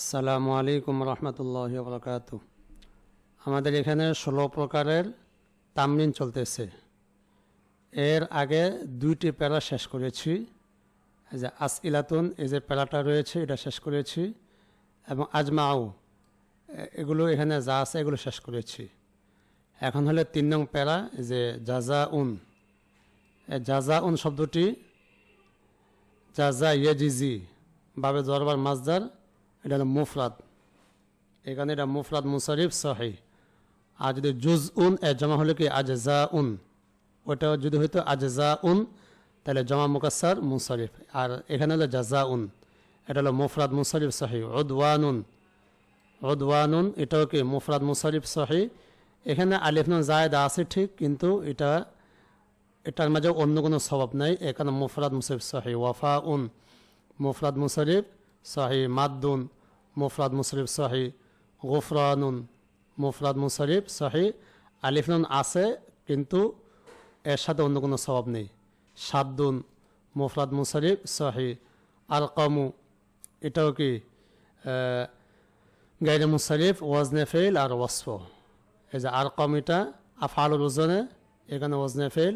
আসসালামু আলাইকুম রহমতুল্লাহ বরকাত আমাদের এখানে ষোলো প্রকারের তামরিন চলতেছে। এর আগে দুইটি প্যারা শেষ করেছি। যে আস ইলাতুন এই যে প্যারাটা রয়েছে, এটা শেষ করেছি। এবং আজমাও এগুলো এখানে যা আছে এগুলো শেষ করেছি। এখন হলে তিন নং প্যারা যে জাজা উন জাজা উন শব্দটি জাজা ইয়েজিজি বাবে জরবার মাজদার এটা হলো মুফরাদ। এখানে এটা মুফরাদ মুসারিফ সহি। আর যদি জুজ উন এর জমা হলো কি? আজজা উন ওটা যদি হইতো আজজা উন তাহলে জমা মুকাসার মুসারিফ আর এখানে হলো জাজা উন এটা হলো মুফরাদ মুসারিফ সহি। উদওয়ানুন। উদওয়ানুন, এটাও কি? মুফরাদ মুসারিফ সহি। এখানে আলিফনুন জায়দা আছে ঠিক, কিন্তু এটা, এটার মাঝে অন্য কোনো স্বভাব নাই। এখানে মুফরাদ মুসারিফ সহি। ওয়াফা উন মুফরাদ মুসারিফ সহি মাদ্দুন মুফরাদ মুসারিফ সহি গুফরানুন মুফরাদ মুসারিফ সহি আলিফনুন আছে, কিন্তু এর সাথে অন্য কোনো স্বভাব নেই। সাদ্দুন মুফরাদ মুসারিফ সহি আল কমু এটাও কি গাইরে মুসারিফ ওয়াজনে ফেল আর ওয়াসফ। এই যে আর কম এটা আফালুর ওজনে, এখানে ওয়াজনে ফেল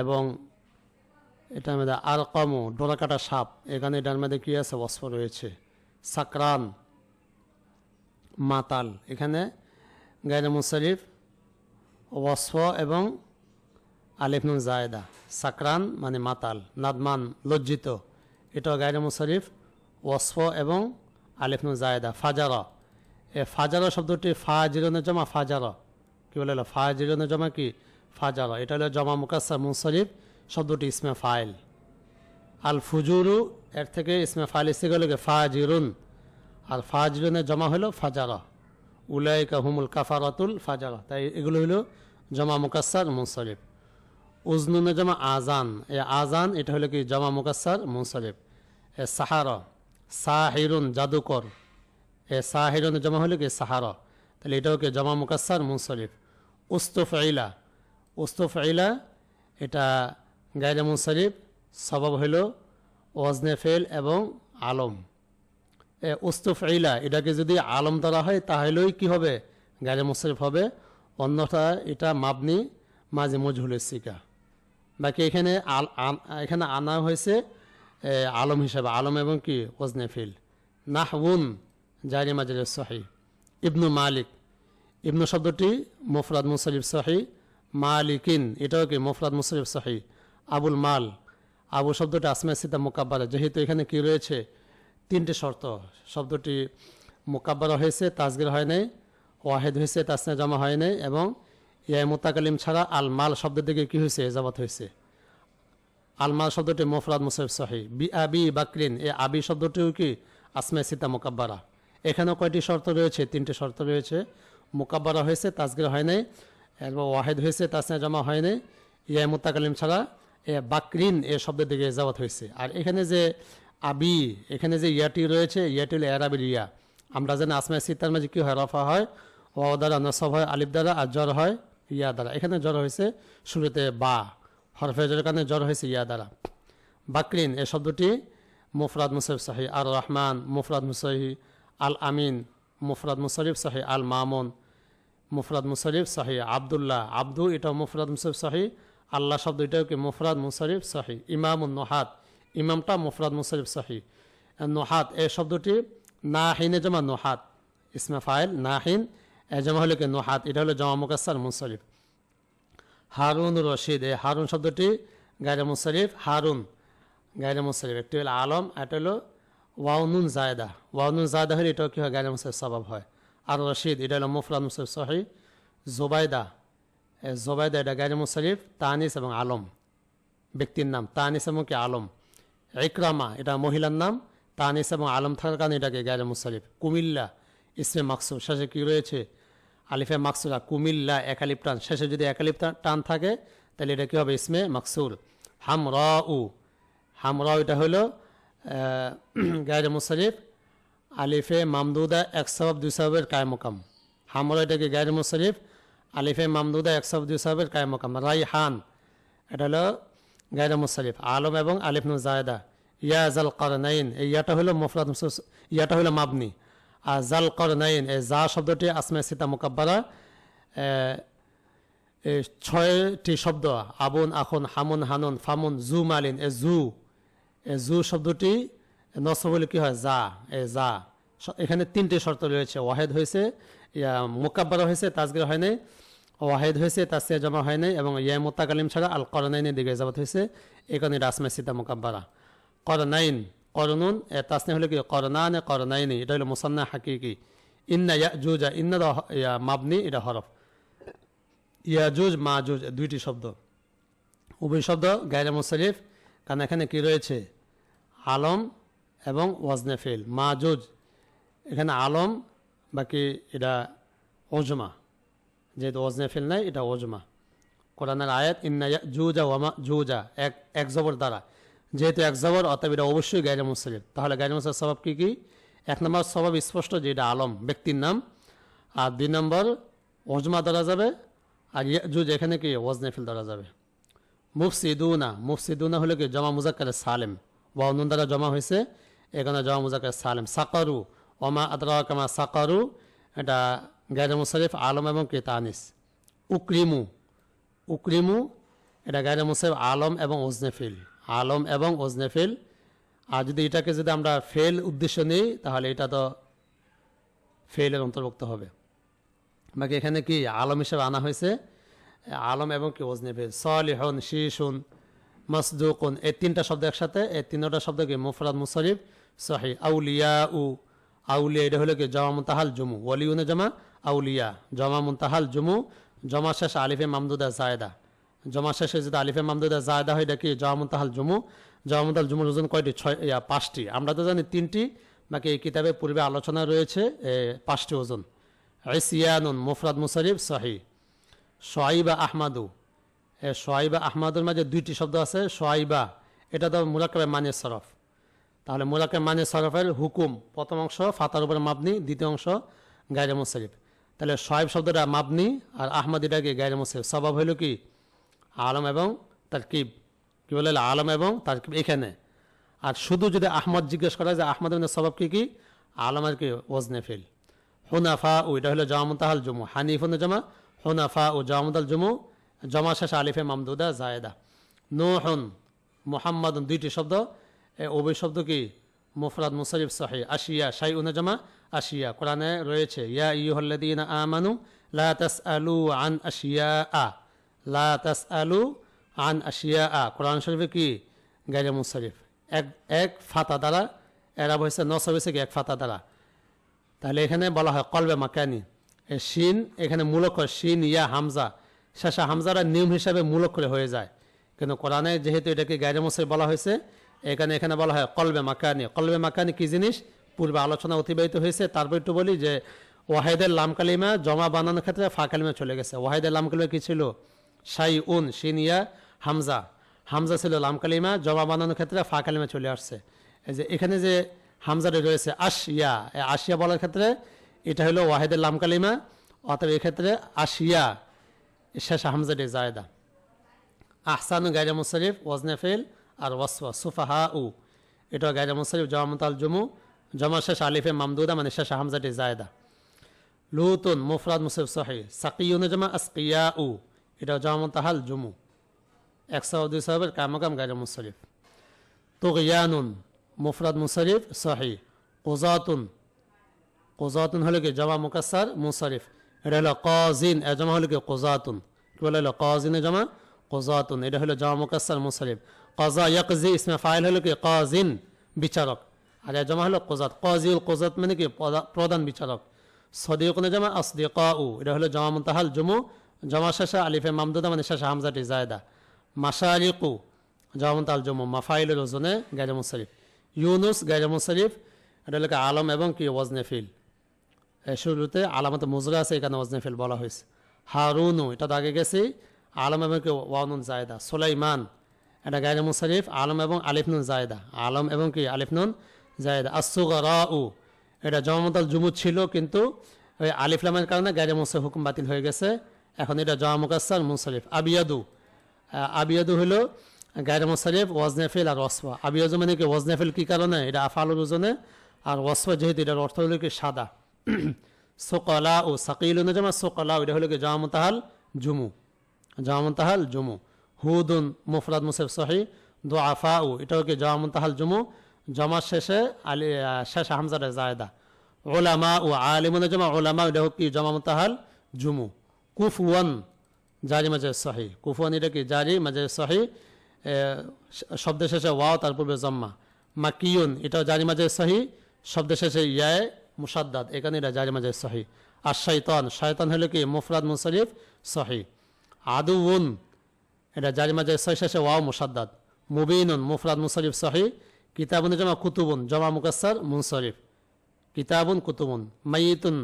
এবং এটার মধ্যে কমু ডোরা কাটা সাপ। এখানে এটার মধ্যে কী আছে? ওয়াসফ রয়েছে। সাকরান, মাতাল। এখানে গাইরে মুসারিফ ওয়াসফ এবং আলিফনুন জায়দা। সাকরান মানে মাতাল, নাদমান, লজ্জিত। এটা গাইরে মুসারিফ ওয়াসফ এবং আলিফনুন জায়দা। ফাজারা। এ ফাজারা শব্দটি ফা জিরনের জমা, ফাজারা। কি বলে ফা জিরনের জমা কি? ফাজারা। এটা হলো জমা মুকাসা মুসারিফ শব্দটি ইসমে ফাইল। আল ফুজুরু এর থেকে ইসমে ফাইল এসে গেল ফাজিরুন। আর ফা জিরুনের জমা হলো ফাজারা। উলাইকা হুমুল কাফারাতুল ফাজারা। তাই এগুলো হলো জমা মুকাসার মুনসরিফ উজনুনে জমা আজান এ আজান এটা হলো কি জমা মুকাসার মুনসরিফ এ সাহারা। সাহিরুন, জাদুকর। এ সাহিরুনের জমা হলো কি সাহারা। তাহলে এটাও কি জমা মুকাসার মুনসরিফ উস্তফ ইলা উস্তফ ইলা এটা গায়রে মুনসরিফ সবাব হইল ওয়াজনে ফেল এবং আলম। এ উস্তুফ ইলা, এটাকে যদি আলম ধরা হয়, তাহলেই কি হবে? গায়রে মুনসরিফ হবে। অন্যথা এটা মাবনি মাঝে মজহুলের শিকা। বাকি এখানে আল এখানে আনা হয়েছে আলম হিসাবে। আলম এবং কি? ওজনে ফিল। নাহউন জারি মাজার সহি ইবনু মালিক। ইবনু শব্দটি মুফরাদ মুসরিফ সহি মালিকিন, এটাও কি মুফরাদ মুসরিফ সহি আবুল মাল। আবু শব্দটি আসমা সিতা মোকাব্বারা যেহেতু এখানে কি রয়েছে? তিনটে শর্ত। শব্দটি মোকাব্বারা হয়েছে, তাজগির হয় নাই, ওয়াহেদ হয়েছে, তাসনা জমা হয় নাই, এবং ইয়া মোতাকালিম ছাড়া আল মাল শব্দের দিকে কী হয়েছে? এজাবাত হয়েছে। আল মাল শব্দটি মোফরাদ মুসরিফ সহি। বি আবি বাকরিন, এ আবি শব্দটিও কি আসমা সিতা মোকাব্বারা এখানেও কয়টি শর্ত রয়েছে? তিনটে শর্ত রয়েছে। মোকাব্বারা হয়েছে, তাজগির হয় নাই এবং ওয়াহেদ হয়েছে, তাসনা জমা হয় নাই ইয়া মোতাকালিম ছাড়া বাকরিন এ শব্দের দিকে এজাবাত হয়েছে। আর এখানে যে আবি, এখানে যে ইয়াটি রয়েছে, ইয়াটি হলো এরাবির ইয়া। আমরা জানি আসমা সিতার মাঝে কি হয়? রফা হয় ও দ্বারা নসব হয়, আলিফ দ্বারা, আর জ্বর হয়, ইয়া দ্বারা। এখানে জ্বর হয়েছে শুরুতে বা, হরফে হরফেজের কারণে জ্বর হয়েছে ইয়া দ্বারা। বাকরিন এ শব্দটি মুফরাদ মুসরিফ সাহি আর রহমান মুফরাদ মুসহি আল আমিন মুফরাদ মুসরিফ সাহি আল মামুন মুফরাদ মুসরিফ সাহি আবদুল্লাহ। আব্দু এটা মুফরাদ মুসরিফ সাহি আল্লাহ শব্দ এটাও কি? মুফরাদ মুসরিফ সাহি। ইমাম নোহাত ইমামটা মুফরাদ মুসরিফ সাহি। নোহাত এই শব্দটি নাহিনে জমা নোহাত ইসমা ফাইল, নাহিন, এ জমা হলো কি? নোহাত এটা হলো জমা মুকাসার মুসরিফ হারুন রশিদ এই হারুন শব্দটি গায়রে মুসরিফ হারুন গায়রে মুসরিফ একটি হলো আলম এটা হলো ওয়াউনুন জায়দা। ওয়াউনুন জায়দা হলে এটাও কি হয়? গায়রে মুসরিফ স্বভাব হয়। আর রশিদ, এটা হলো মুফরাদ মুসরিফ সহি। জোবাইদা এ জোবাইদা, এটা গায়রে মুসরিফ তানিস এবং আলম, ব্যক্তির নাম, তানিস এবং কি আলম। ইকরামা, এটা মহিলার নাম, তানিস এবং আলম থাকার কারণে এটাকে গায়রে মুসরিফ কুমিল্লা ইসমে মাকসুর শেষে কি রয়েছে? আলিফে মাকসুরা কুমিল্লা একালিপ টান, শেষে যদি একালিপ টান- থাকে, তাহলে এটা কী হবে? ইসমে মাকসুর হাম র উ হাম র এটা হলো গায়রে মুসরিফ আলিফে মামদুদা, এক সব দুই সবের কায়মকাম। হাম র এটাকে গায়রে মুসরিফ আলিফে মামদুদা এক সব দুই সবের কায়মকাম রাই হান এটা হলো গায়রে মুসরিফ আলম এবং আলিফ জায়দা। ইয়া জাল করনাইন এই ইয়াটা হলো মুফরাদ ইয়াটা হলো মাবনি। আর জাল করনাইন এই জা শব্দটি আসমে সিতা মুকাব্বারা ছয়টি শব্দ, আবুন, আখুন, হামুন, হানুন, ফামুন, জু, মালিন, এ, জু। এ, জু শব্দটি নসব হলে কি হয়? যা, এ স- এখানে তিনটি শর্ত রয়েছে। ওয়াহেদ হয়েছে, ইয়া মোকাব্বার হয়েছে, তাজগির হয় নাই। ওয়াহেদ হয়েছে তাসিয়া জমা হয় নাই এবং ইয়া মোত্তাকালিম ছাড়া আল করনাইনের দিকে যাবত হয়েছে। কারণে রাসমে সীতা মোকাব্বারা করনাইন, করনুন এ তাসনে হলে কি? করনান এ করনাইনি, এটা হলো মুসান্না হাকিকি। ইন্না ইয়া জুজা ইন্না ইয়া মাবনি, এটা হরফ। ইয়াজুজ, মাজুজ দুইটি শব্দ। উভয় শব্দ গায়রে মুসারিফ কারণ এখানে কি রয়েছে? আলম এবং ওয়াজনে ফিল মাজুজ, এখানে আলম, বাকি এটা ওজমা যেহেতু ওয়াজনে ফিল নাই, এটা ওজমা। কোরআনের আয়াত, ইন্না জুজা ওয়ামা জুজা এক এক জবর দ্বারা। যেহেতু এক জবর, অতএব এটা অবশ্যই গায়রে মুসারিফ তাহলে গায়রে মুসারিফ স্বভাব কি কি? এক নম্বর, স্বভাব স্পষ্ট যে এটা আলম, ব্যক্তির নাম। আর দুই নম্বর, ওজমা ধরা যাবে। আর জুজ এখানে কি? ওয়াজনেফিল ধরা যাবে। মুফসিদুনা মুফসিদুনা হলো কি? জমা মুজাক্কারে সালেম। ওয়াউনুন দ্বারা জমা হয়েছে, এখানে জমা মুজাক্কারে সালেম। সাকারু ওমা আদরা কামা সাকারু, এটা গায়রে মুসারিফ আলম এবং কে তানিস উক্রিমু। উক্রিমু, এটা গায়রে মুসারিফ আলম এবং ওজনেফিল। আলম এবং ওজনেফিল। আর যদি এটাকে যদি আমরা ফেল উদ্দেশ্য নিই, তাহলে এটা তো ফেলের অন্তর্ভুক্ত হবে। বাকি এখানে কি আলম হিসেবে আনা হয়েছে? আলম এবং কি ওজনেফে সলিহন, শিশুন, মসদুকুন, এই তিনটা শব্দ একসাথে, এই তিনটা শব্দ কি মুফরাদ মুসরিফ সহি আউলিয়া উ আউলিয়া, এটা হলো কি জমা মুতাহাল জুমু। ওলিউনে জমা। আউলিয়া জমা মুতাহাল জুমু জমা শেষ আলিফে মামদুদা জায়দা। জমা শেষে যদি আলিফে মামদুদা জায়দা হয় কি জমা মুতাহাল জুমু। জমা মুতাহাল জুমুর ওজন কয়টি? ছয় ইয়া, পাঁচটি। আমরা তো জানি তিনটি বাকি এই কিতাবে পূর্বে আলোচনা রয়েছে পাঁচটি ওজন ইসিয়ানুন মুফরাদ মুসারিফ সাহি। সোয়াইবা আহমাদু। সোয়াইবা আহমাদুর মাঝে দুইটি শব্দ আছে সোয়াইবা। এটা তো মুরাকাবে মানে সরফ। তাহলে মুরাকাবে মানে সরফের হুকুম প্রথম অংশ ফাতার উপরে মাবনি দ্বিতীয় অংশ গায়রে মুসারিফ তাহলে সোয়াইব শব্দটা মাবনি আর আহমাদিটাকে গায়ের মুসারিফ স্বভাব হইল কি? আলম এবং তারকিব। কি বলে আলম এবং তারকিব এখানে। আর শুধু যদি আহমদ জিজ্ঞেস করা যে আহমদ স্বভাব কি কি? আলমের কি? ওজনে ফিল। হুনাফা ও এটা হলো জামাতাহাল জমু। হানিফুন জমা, হুনাফা ও জামাতাল জমু। জমা শেষ আলিফে মামদুদা, জায়দা। নো হন মোহাম্মদ দুইটি শব্দ। এ উভয় শব্দ কি? মুফরাদ মুসারিফ সাহি আশিয়া শাই উনা জমা, আশিয়া। কোরআনে রয়েছে, ইয়া ইউহল্লাদিন আমানু লা তাস আলু আন আশিয়া আ লা তাস আলু আন আশিয়া আ কোরআন শরীফে কি? গাইরে মুসারিফ এক এক ফাতা দ্বারা এরা হয়েছে নসব হয়েছে কি? এক ফাতা দ্বারা। তাহলে এখানে বলা হয় কলবে মাকানি। শিন, এখানে মূলক শিন, ইয়া, হামজা। শেষা হামজারা নিয়ম হিসাবে মূলক করে হয়ে যায়। কিন্তু কোরআনে যেহেতু এটাকে গাইরে মুসে বলা হয়েছে এখানে এখানে বলা হয় কলবে মাকানি। কলবে মাকানি কি জিনিস? পূর্বে আলোচনা অতিবাহিত হয়েছে, তারপর একটু বলি যে ওয়াহেদের লাম কালিমা জমা বানানোর ক্ষেত্রে ফা কালিমা চলে গেছে। ওয়াহেদের লাম কালিমা কি ছিল? সাই উন শিন ইয়া হামজা। হামজা ছিল লাম কালিমা, জমা বানানোর ক্ষেত্রে ফা কালিমা চলে আসছে। এই যে এখানে যে হামজাটা রয়েছে, আশিয়া আশিয়া বলার ক্ষেত্রে এটা হলো ওয়াহেদের লাম কালিমা, অতএব এক্ষেত্রে আশিয়া, শেষ হামজাটি জায়দা। আহসানু গাইরা মুসারিফ ওয়াজনে ফেল আর ওয়াসফা সুফাহা উ এটা গাইরা মুসারিফ জমামতাল জমু, জমা শেষ আলিফে মামদুদা মানে শেষ হামজাটি জায়দা। লুতুন, মুফরাদ মুসিফ সহি সাকিউন জমা আসকিয়া উ এটা জমামতাহাল জমু। একশো দুই সাহেবের কামাকাম গাইরা মুসারিফ তুগিয়ানুন, মুফরাদ মুসারিফ সহি কোজাতুন কোজাতুন হলো কি? জমা মুকাসার মুসারিফ এটা হলো কজিন, এ জমা হলো কি? কোজাতুন। কি বলে? হলো কজিনে জমা, কোজাতুন। এটা হলো জমা মুকাসার মুসারিফ কজা ইয়াকজি ইসমে ফাইল হলো কি কজিন বিচারক আর জমা হলো কোজাত কজিউল কোজাত মানে কি প্রধান বিচারক সদিকুনে জমা আসদিকা উ এটা হলো জমা মুতাহাল জমু জমা শেষা আলিফে মামদুদা মানে শেষা হামজাটি জায়দা মাশারিকু জমত আল জমু মাফাইলের ওজনে গাইরে মুসারিফ ইউনুস গাইরে মুসারিফ এটা হলো আলম এবং কি ওয়াজনে ফিল শুরুতে আলামত মুজরা আছে এখানে ওয়াজনে ফিল বলা হয়েছে হারুনু এটা তো আগে গেছি আলম এবং কি ওয়ানুন জায়দা সোলাইমান এটা গাইরে মুসারিফ আলম এবং আলিফনুন জায়দা আলম এবং কি আলিফনুন জায়দা আসুগরা উ এটা জমামতাল জুমুদ ছিল কিন্তু ওই আলিফলামের কারণে গাইরে মুসারিফ হুকুম বাতিল হয়ে গেছে এখন এটা জমা মুকাসার মুসারিফ আবিয়াদু আবিয়াদু হলো গায়ের মুসারিফ ওয়াজনেফিল আর ওয়াসফা আবি মানে কি ওয়াজনেফিল কি কারণে এটা আফালুর ওজনে আর ওয়াসফা যেহেতু এটার অর্থ হলো কি সাদা সোকলা ও সাকিল যেমন সোকলা এটা হলো কি জামতাহাল জুমু জামতাহাল জুমু হুদুন মুফরাদ মুসেফ সহি দো আফা ও এটাও কি জামতাহাল জুমু? জমা শেষে আলি শেষ হামজারে জায়দা। ওলামা ও আলিমুন জমা ওলামা এটা হোক কি জমা মুতাহাল জুমু? কুফওয়ান, জারি মাঝে সহি কুফওয়ান এটা কি? জারি মাঝে সহি শব্দ শেষে ওয়াও, তার পূর্বে জম্মা। মাকিউন, এটাও জারি মাঝে সহি শব্দ শেষে ইয়ায় মুসাদ্দাদ এখানে এটা জারি মাঝে সহি আর শৈতান শয়তান হলো কি? মুফরাদ মুশরিফ সহি আদুউন এটা জারি মাঝে সহি শেষে ওয়াও মুসাদ্দাদ। মুবিনুন, মুফরাদ মুশরিফ সহি। কিতাবুন জমা কুতুবুন, জমা মুকাসসার মুনসরিফ। কিতাবুন কুতুবুন, মাইতুন,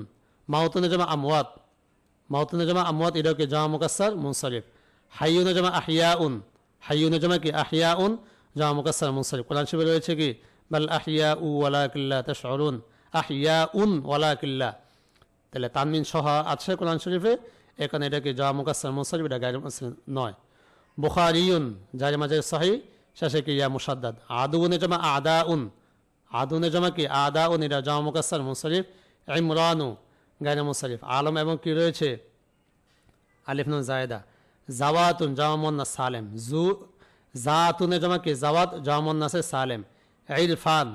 মাউতুন জমা আমওয়াত। মাউতুন জমা আমওয়াত এটাকে জমা মুকাসসার মুনসরিফ? হাইয়ুন জমা আহিয়াউন হাইয়ুন জমা কি আহিয়াউন জমা মুকাসসার মুনসরিফ। কোরআন শরীফে রয়েছে কি, বাল আহিয়া উ ওয়ালা কিল্লা তশরুন আহিয়া উন আহিয়াউন ওয়ালাকিল্লা। তাহলে তানমিন সহ আছে কোরআন শরীফে, এখানে এটাকে জমা মুকাসসার মুনসরিফ, এটা মুসলিম নয়। বুখারিউন যার মাঝে সহি শেষে কি ইয়া মুসাদ্দাদ আদুনে জমা আদাউন আদুনে জমা কি আদা উন এটা জমা মুকাসসার মুনসরিফ ইমরানু গায়না মুনসরিফ আলম এবং কি রয়েছে আলিফনুন জায়দা জাওয়াতুন জামামন্না সালেম জু জাতুনে জমা কি জাওয়াত জামামন্নাসে সালেম ইরফান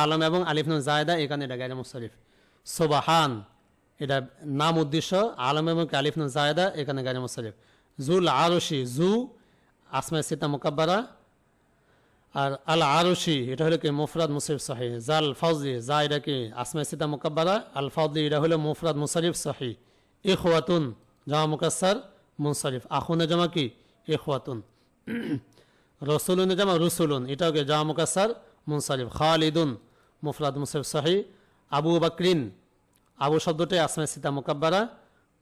আলম এবং আলিফনুন জায়দা এখানে এটা গায়না মুনসরিফ সোবাহান এটা নাম উদ্দেশ্য আলম এবং আলিফনুন জায়দা এখানে গায়না মুনসরিফ জুল আরশি, জু, আসমা সিতা মুকাব্বারা, আর আল আরশি, এটা হলো কি মুফরাদ মুসরিফ সাহি জাল ফাউজি জা এটা কি আসমা সিতা মুকাব্বারা, আল ফাউজি এটা হলো মুফরাদ মুসরিফ সাহি ইখওয়াতুন, জামা মুকাসসার মুনসরিফ আখুনে জামা কি? ইখওয়াতুন। রসুলুন জামা রুসুলুন, এটাও কি জামা মুকাসসার মুনসরিফ খালিদুন, মুফরাদ মুসরিফ সাহি আবু বাকরিন, আবু শব্দটি আসমা সিতা মুকাব্বারা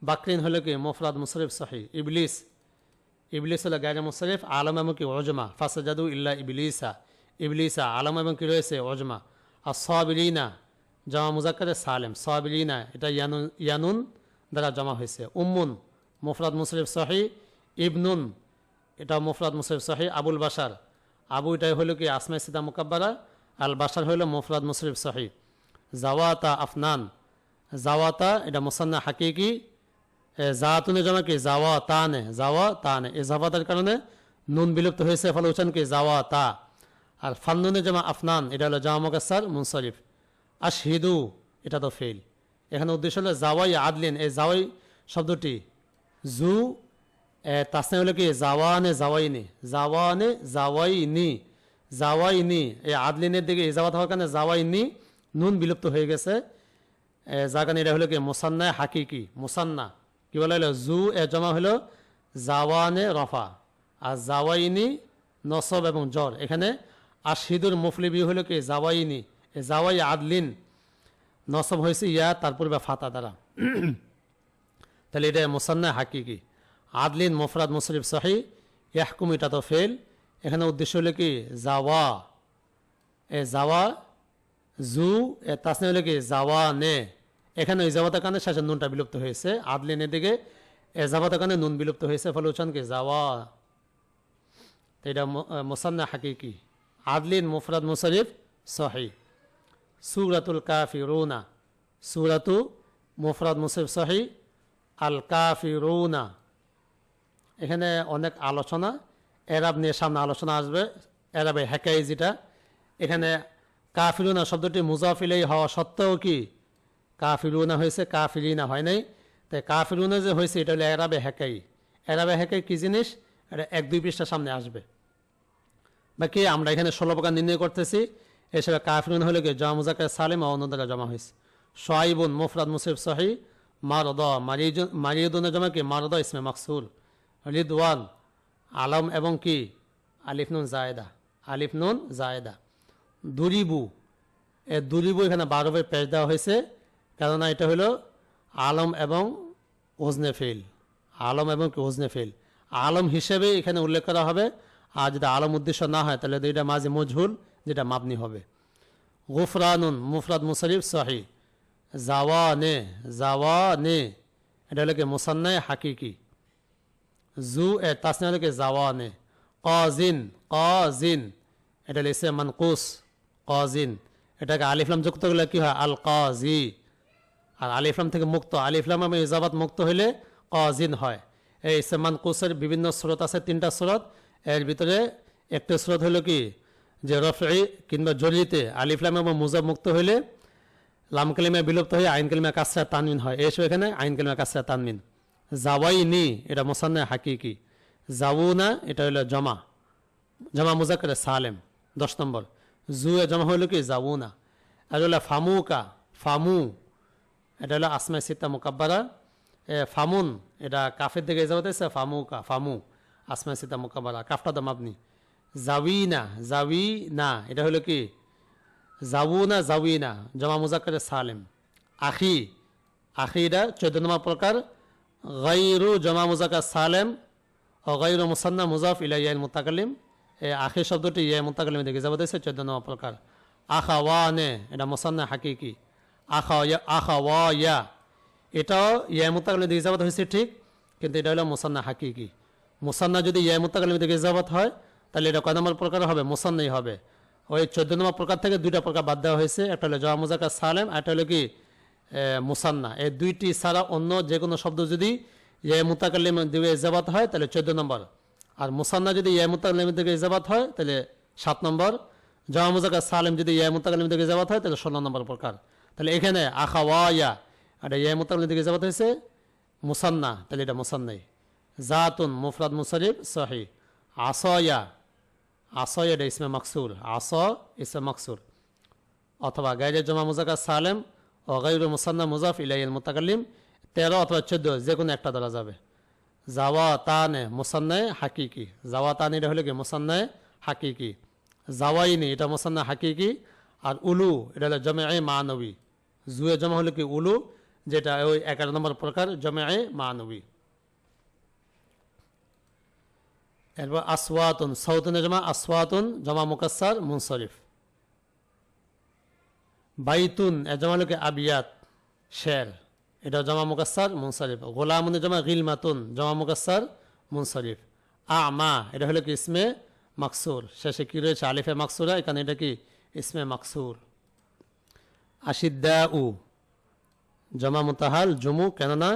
বাকরিন হলো কি? মুফরাদ মুসরিফ সাহি ইবলিস। ইবলিস হলো গায়রে মুসরিফ আলম এবং কি? ওজমা ফাসাজাদু ইল্লা ইবলিসা। ইবলিসা, আলম এবং কি রয়েছে? ওজমা আর সবিলিনা জমা মুজাক্কারে সালেম। সবিলিনা এটা ইয়ানুন ইয়ানুন দ্বারা জমা হয়েছে। উম্মুন, মুফরাদ মুসরিফ সহি ইবনুন, এটা মুফরাদ মুসরিফ সহি আবুল বাসার আবু এটাই হলো কি? আসমে সিদা মুকাব্বারা আল বাসার হলো মুফরাদ মুসরিফ সহি জাওয়াতা আফনান। জাওয়াতা, এটা মুসান্না হাকিকি। জাতুনে জমা কি? জাওয়া তানে জাওয়া তানে এই জাওয়াতার কারণে নুন বিলুপ্ত হয়েছে ফলে উচ্চান কি? জাওয়া তা আর ফান্নুনে জমা আফনান এটা হলো জামা মুকাসসার মুনসরিফ আশহিদু এটা তো ফেল এখানে উদ্দেশ্য হলো জাওয়াই আদলিন। এই জাওয়াই শব্দটি জু এ তাসনে হলো কি? জাওয়ানে জাওয়াইনি। জাওয়ানে জাওয়াইনি। জাওয়াইনি। এই আদলিনের দিকে ইজাবাত হওয়ার কারণে জাওয়াইনি নুন বিলুপ্ত হয়ে গেছে। এ, যার কারণে এটা হলো কি? মুসান্না হাকিকি মুসান্না। কি বলা হলো? জু এ জমা হলো জাওয়ানে রফা। আর জাওয়াইনি নসব এবং জ্বর। এখানে আর আশিদুর মুফলিবি হলো কি? জাওয়াইনি। এ জাওয়াই আদলিন। নসব হয়েছে ইয়া তার পূর্বে ফাতা দ্বারা। তাহলে এটা মুসান্না হাকিকি। আদলিন মুফরাদ মুসরিফ সাহি, ইয়াহকুম এটা তো ফেল এখানে উদ্দেশ্য হলো কি? জাওয়া। এ জাওয়া, জু, এ তাসনে হলো কি? জাওয়া নে এখানে ওই জাবাতার কারণে শেষের নুনটা বিলুপ্ত হয়েছে। আদলিনের দিকে এ জাবাতার কারণে নুন বিলুপ্ত হয়েছে, ফলে উচ্চান কি জাওয়া। তো এটা মোসান্না হাকিকি। আদলিন মুফরাদ মুসরিফ সহি। সুরাতুল কাফিরুনা। সুরাতু মুফরাদ মুসরিফ সহি। আল কাফিরুনা। এখানে অনেক আলোচনা, এরাব নিয়ে সামনে আলোচনা আসবে, এরাবে হ্যাকাই যেটা এখানে কাফিরুনা শব্দটি মুজাফিলেই হওয়া সত্ত্বেও কি কাফিরুনা হয়েছে, কাফিরিনা হয় নাই। তাই কাফিরুনা যে হয়েছে, এটা হলো এরাবে হ্যাকাই এরাবে হ্যাকাই কি জিনিস? এটা এক দুই পৃষ্ঠা সামনে আসবে। বাকি আমরা এখানে ষোলো প্রকার নির্ণয় করতেছি। এসব কাফিরুন হলে কি জমা মুজাকের সালেম ও অন্যদের জমা হয়েছে। সোয়াইবুন মুফরাদ মুসিফ সহি, মারদ মারিয়দুন জমা কি? মারদ ইসমে মাকসুর রিদওয়ান, আলম এবং কি? আলিফনুন জায়দা আলিফনুন জায়দা। দুরিবু, এ দুরিবু এখানে বারোবে পেশ দেওয়া হয়েছে। কেননা এটা হলো আলম এবং ওজনে ফেল আলম এবং কি ওজনে ফেল আলম হিসেবে এখানে উল্লেখ করা হবে, আর যদি আলম উদ্দেশ্য না হয়, তাহলে এটা মাঝে মজহুল যেটা মাবনি হবে। গুফরানুন, মুফরাদ মুশরিফ সাহি জাওয়ানে জাওয়ানে। এটা হলো কি মুসান্নায় হাকিকি। জু এ তাসনিয়াকে জাওয়ানে। Cousin cousin. এটা হলো ইসে মানকুস, কজিন। এটাকে আলিফলাম যুক্ত করলে কি হয়? আল কাজি আর আলিফলাম থেকে মুক্ত। আলিফলাম এবং ইজাবাত মুক্ত হইলে কজিন হয়। এই ইসে মানকুসের বিভিন্ন স্রোত আছে, তিনটা স্রোত। এর ভিতরে একটা স্রোত হলো কি? যে রফি কিংবা জরিতে আলিফলাম এবং মুজাব মুক্ত হইলে লাম কালিমা বিলুপ্ত হয়ে আইন কালিমা কাসরা তানমিন হয়। এসব এখানে আইন কালিমা কাসরা তানমিন। জাওয়াই নি এটা মোসান্না হাকিকি। জাউনা, এটা হলো জমা। জমা মুজাক্কারে সালেম, দশ নম্বর। জুয়ে জমা হইল কি? জাউনা। আর হলো ফামুকা, ফামু। এটা হলো আসমাই সিত্তা মুকাব্বারা ফামুন, এটা কাফের দিকে যাওয়াতে আছে ফামুকা ফামু আসমাই সিত্তা মুকাব্বারা কাফটা দাম আপনি জাউইনা জাউইনা, এটা হলো কি? যাবু না জাউনা, জাউইনা, জমা মুজাক্কারে সালেম। আখি আখি এটা চোদ্দ নম্বর প্রকার। গাইরু জমা মুজাক্কার সালেম, ও গাইরু মুসান্না মুজাফ ইলা ইয়াল মুতাকালিম এই আখি শব্দটি ইয়া মুতাকালিম দেখে যাব দিয়েছে চোদ্দ নম্বর প্রকার। নে এটা মুসান্না হাকিকি। আখা ইয়া ওয়া ইয়া এটাও ইয়া মুতাকালিম দিকে হয়েছে ঠিক, কিন্তু এটা হলো মুসান্না হাকিকি। মুসান্না যদি ইয়া মুতাকালিম দিকে যাবত হয়, তাহলে এটা কয় নম্বর প্রকার হবে? মুসান্নাই হবে। ওই চোদ্দ নম্বর প্রকার থেকে দুইটা প্রকার বাদ দেওয়া হয়েছে, একটা হলো জমা মুজাক্কার সালেম একটা হলো কি মুসান্না। এই দুইটি ছাড়া অন্য যে কোনো শব্দ যদি ইয়ে মুতাকাল্লিম দিকে ইজাবাত হয়, তাহলে চোদ্দ নম্বর। আর মুসান্না যদি ইয়ে মুতাকাল্লিম দিকে ইজাবাত হয়, তাহলে সাত নম্বর। জমা মুজাক্কার সালেম যদি ইয়ে দিকে ইজাবাত হয়, তাহলে ষোলো নম্বর প্রকার। তাহলে এখানে আখা ওয়া ইয়া মুতাকাল্লিম দিকে ইজাবাত হয়েছে মুসান্না, তাহলে এটা মুসান্নাই। জাতুন মুফরাদ মুসারিফ সহি। আসয়া আসয় এটা ইসমে মাকসুর আস ইসমে মাকসুর। অথবা গাইরে জমা মুজাকা সালেম ও গাইরু মুসান্না মুজাফ ইলাইল মুতাকাল্লিম, তেরো অথবা চোদ্দ যে কোনো একটা ধরা যাবে। জাওয়া তানে মুসান্নায় হাকিকি। জাওয়া তান এটা হলো কি? মুসান্নায় হাকিকি। জাওয়াইনি এটা মুসান্না হাকিকি। আর উলু, এটা হলো জমে মানবী জুয়ে জমা হলো কি উলু, যেটা ওই এগারো নম্বর প্রকার জমে মানবী। এরপর আসওয়াতুন সৌতুনে জমা, আসওয়াতুন, জমা মুকাসার মুনসরিফ। বাইতুন, এ জমা হলো কি আবিয়াত, শের। এটা জমা মুকাসার মুনসরিফ। গোলামুনে জমা গিলমাতুন, জমা মুকাসার মুনসরিফ। আ মা এটা হলো কি ইসমে মাকসুর। শেষে কি রয়েছে? আলিফে মাকসুরা, এখানে এটা কি? ইসমে মাকসুর। আশিদ্দা উ জমা মুতাহাল, জুমু, কেননা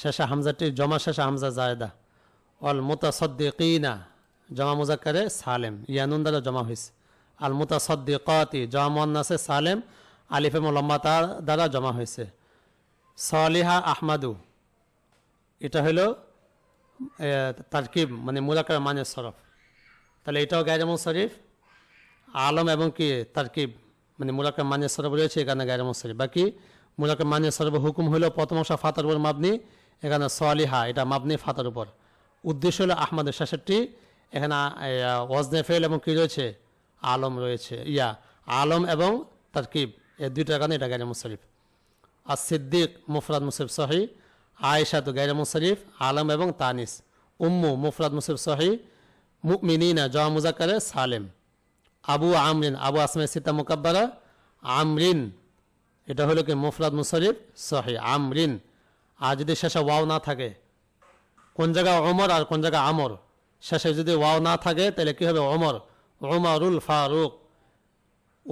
শেষা হামজাটি, জমা শেষা হামজা জায়দা। অল মুতাসদ্দিকিনা, জমা মুজাক্কারে সালেম। ইয়ানুন দ্বারা জমা হয়েছে আল মুতাসদ্দিকাতি, জমা মোহান্নাসে সালেম। আলিফে তার দ্বারা জমা হয়েছে সালিহা আহমাদু। এটা হলো তারকিব মানে মুলাকার মানে সরফ। তাহলে এটাও গায়রামুল শরীফ আলম এবং কি, তারকিব। মানে মুলাকার মানে সরব রয়েছে এখানে গায়রামুল শরীফ বাকি মুলাকার মানে সরফ হুকুম হলো প্রথম অংশ ফাতার উপর মাবনি এখানে সালিহা এটা মাবনি ফাতার উপর। উদ্দেশ্য হলো আহমদের শেষেরটি এখানে এ, ওয়াজনে ফেল এবং কি রয়েছে? আলম রয়েছে। ইয়া আলম এবং তারকিব এই দুইটার কারণে এটা গায়রামুল শরীফ আর সিদ্দিক মুফরাদ মুসিফ সহি আয়েশা তো গাইরা মুশরিফ আলম এবং তানিস। উম্মু মুফরাদ মুসিফ সহি মুমিনিনা জমা মুজাক্কারে সালেম। আবু আমরিন, আবু আসমে সিতা মুকাব্বারা আমরিন, এটা হলো কি? মুফরাদ মুশরিফ সহি। আমরিন, আর যদি শেষে ওয়াও না থাকে, কোন জায়গায় ওমর আর কোন জায়গায় আমর? শেষে যদি ওয়াও না থাকে, তাহলে কি হবে? ওমর। ওমরুল ফারুক,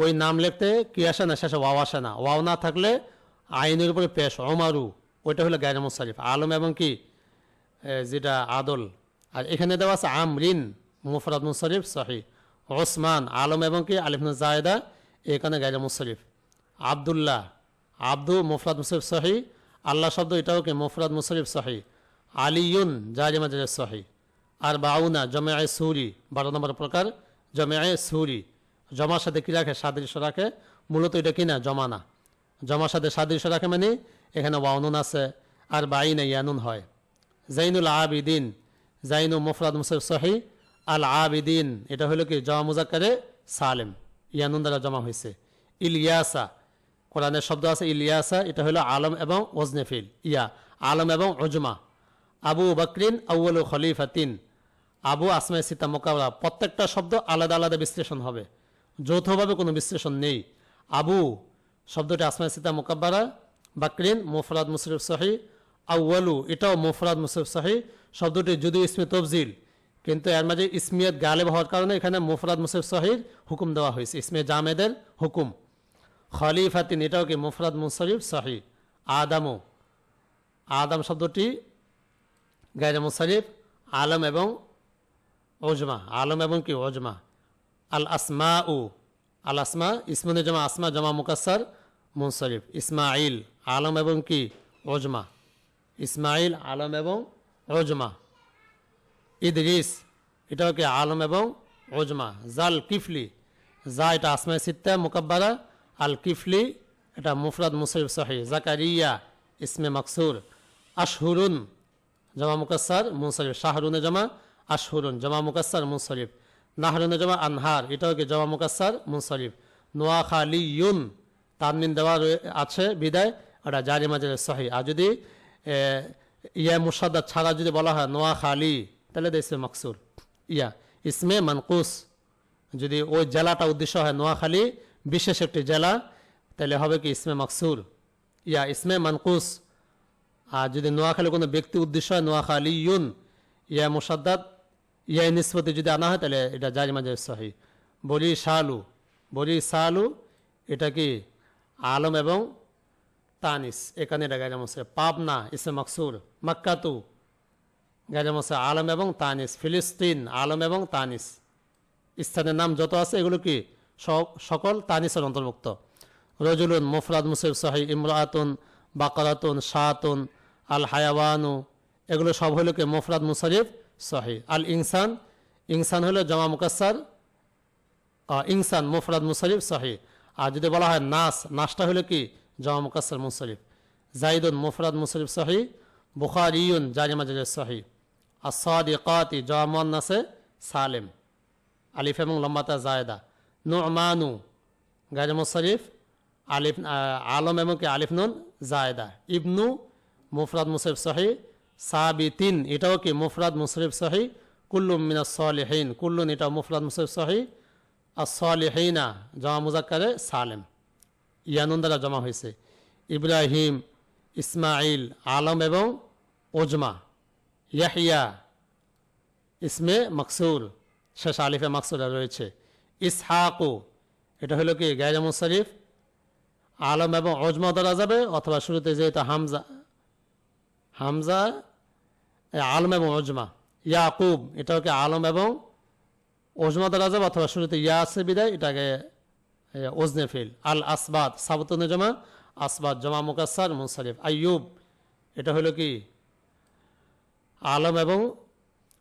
ওই নাম লিখতে কি আসে না? শেষে ওয়াও আসে না। ওয়াও না থাকলে আইনের উপরে পেশ। ওমারু ওইটা হলো গায়র মুসারিফ আলম এবং কি? যেটা আদল। আর এখানে দেওয়া আছে আমরিন, মুফরাদ মুসারিফ সহি। ওসমান, আলম এবং কি? আলিফন জায়দা, এখানে গায়র মুসারিফ আবদুল্লাহ, আব্দু মুফরাদ মুসরিফ সহি। আল্লাহ শব্দ এটাও কি? মুফরাদ মুসরিফ সহি। আলিউন জারিমা জারি সহি। আর বাউনা জমে আয় সুরি, বারো নম্বর প্রকার জমে আয় সুরি। জমার সাথে কি রাখে? সাদৃশ্য রাখে। মূলত এটা কি না? জমা না জমার সাথে সাদৃশ্য রাখে মানে এখানে ওয়াউনুন আছে আর বাইন ইয়ানুন হয়। জাইনুল আবিদিন, জাইনু মুফরাদ মুসরিফ সহি। আল আবিদিন এটা হলো কি? জমা মুজাক্কারে সালেম। ইয়ানুন দ্বারা জমা হয়েছে। ইলিয়াসা, কোরআনের শব্দ আছে ইলিয়াসা, এটা হলো আলম এবং ওজনেফিল ইয়া, আলম এবং ওজমা আবু বকরিন আউ্ল খলিফাতিন। আবু আসমাই সীতা মোকাবলা। প্রত্যেকটা শব্দ আলাদা আলাদা বিশ্লেষণ হবে। যৌথভাবে কোনো বিশ্লেষণ নেই। আবু, শব্দটি আসমাই সীতা মোকাব্বারা বাকরিন মুফরাদ মুশরিফ সহি আউ্বালু এটাও মুফরাদ মুসিফ সাহি শব্দটি যদিও ইসমে তফজিল কিন্তু এর মাঝে ইসমিয়ত গালেব হওয়ার কারণে এখানে মুফরাদ মুসিফ সাহির হুকুম দেওয়া হয়েছে। ইসমে জামেদের হুকুম। খলিফাতিন, এটাও কি মুফরাদ মুসরিফ সাহি আদামু আদাম শব্দটি গাইরে মুসারিফ আলম এবং ওজমা আলম এবং কি? ওজমা আল আসমা উ আল আসমা ইসমনে জমা, আসমা জমা মুকাসার মুনসরিফ ইসমাইল আলম এবং কি? ওজমা ইসমাইল আলম এবং ওজমা ইদরিস এটাও কি আলম এবং ওজমা জাল কিফলি, যা এটা আসমায় সিত্তা মুকাব্বারা আল কিফলি, এটা মুফরাদ মুসরিফ সাহি জাকারিয়া, ইসমে মাকসুর। আশহুরুন, জমা মুকাসার মুনসরিফ শাহরুনে জমা, আশহুরুন, জমা মুকাসার মুনসরিফ নাহরুনে জমা, আনহার। এটাও কি জমা মুকাসার মুনসরিফ নোয়া খালি ইউন তানমিন দেওয়া আছে বিদায় ওটা জারি মাঝে সহি আর যদি ইয়া মুসাদ্দাদ ছাড়া যদি বলা হয় নোয়া খালি তাহলে ইসমে মাকসুর ইয়া, ইসমে মানকুস। যদি ওই জেলাটা উদ্দেশ্য হয় নোয়াখালী, বিশেষ একটি জেলা, তাহলে হবে কি ইসমে মাকসুর ইয়া, ইসমে মানকুস। আর যদি নোয়াখালী কোনো ব্যক্তি উদ্দেশ্য হয় নোয়াখালী ইউন ইয়া মুসাদ্দাদ, ইয়া নিষ্পত্তি যদি আনা হয়, তাহলে এটা জারি মাঝে সহি বলি শালু, বলি সালু এটা কি আলম এবং তানিস। এখানে এটা আছে পাবনা ইসে মকসুর মাক্কাতু। গাইজাম আছে আলম এবং তানিস, ফিলিস্তিন, আলম এবং তানিস। স্থানের নাম যত আছে, এগুলো কি? সকল তানিসের অন্তর্ভুক্ত। রজুলুন মুফরাদ মুসিফ সাহি, ইমরাতুন, বাকারাতুন শাহাতুন আল হায়াওয়ানু এগুলো সব হলো কি? মুফরাদ মুসারিফ সাহি। আল ইনসান ইনসান হলো জমা মুকাসার ইনসান মুফরাদ মুসারিফ সাহি। আর যদি বলা হয় নাস, নাসটা হলো কি? জমা মুকাসার মুসারিফ জাইদুন মুফরাদ মুসারিফ সাহি, বুখারিউন জারি মাজাজ সাহি। আসাদিকাতি জমা আছে, সালেম। আলিফ এবং লম্বাতা জায়দা। নুমানু গাজে মুসারিফ আলিফ আলম এবং কি আলিফ নুন, জায়দা। ইবনু, মুফরাদ মুসরিফ সাহি সাবিতিন, এটাও কি মুফরাদ মুসরিফ সাহি কুল্লুম মিনা সলিহীন, কুল্লুন এটা মুফরাদ মুসরিফ সাহি আর সলিহীনা জমা মুজাক্কারে, সালেম। ইয়ানুন দ্বারা জমা হয়েছে ইব্রাহিম ইসমাইল আলম এবং ওজমা ইয়াহিয়া, ইসমে মকসুর, শেষ আলিফে মাকসুরা রয়েছে। ইসহাকু, এটা হলো কি? গায়রে মুসারিফ আলম এবং অজমা ধরা যাবে, অথবা শুরুতে যেহেতু হামজা হামজা আলম এবং অজমা ইয়াকুব, এটাও কি আলম এবং ওজমা ধরা যাবে, অথবা শুরুতে ইয়া আছে বিদায়, এটাকে ওজনে ফিল। আল আসবাদ সাবতনে জমা, আসবাদ, জমা মুকাসার মুসারিফ আইয়ুব, এটা হলো কি? আলম এবং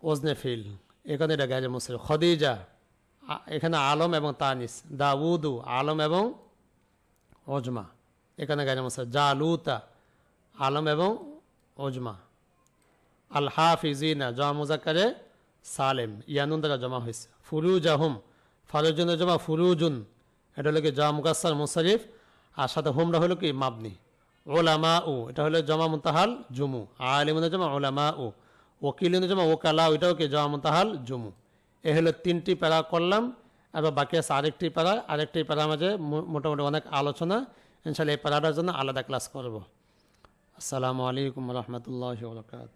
ওজনে ফিল। এখানে এটা গাজে মুসলিম। খদিজা এখানে আলম এবং তানিস দাউদু, আলম এবং ওজমা। এখানে গাজে মুসলিম। জালুতা, আলম এবং ওজমা। আল হাফিজিনা জমা মুজাক্কারে সালেম। ইয়ানুন দ্বারা জমা হয়েছে। ফুরুজ আহম ফারুজুনের জমা ফুরুজুন। এটা হলো কি জমা মুকাসার মুসারিফ আর সাথে হোমরা হলো কি মাবনি। ওলামা উ এটা হলো জমা মুতাহাল জুমু। আলিমুনের জমা ওলামা উ ওকিলিনের জমা, ওকালা, ওইটাও কি জমা মতাহাল জুমু। এ হলো তিনটি প্যারা করলাম, এবার বাকি আছে আরেকটি প্যারা। আরেকটি প্যারা মাঝে মোটামুটি অনেক আলোচনা। ইনশাল্লাহ এই প্যারাটার জন্য আলাদা ক্লাস করব। আসসালামু আলাইকুম রহমতুল্লাহ বরকাত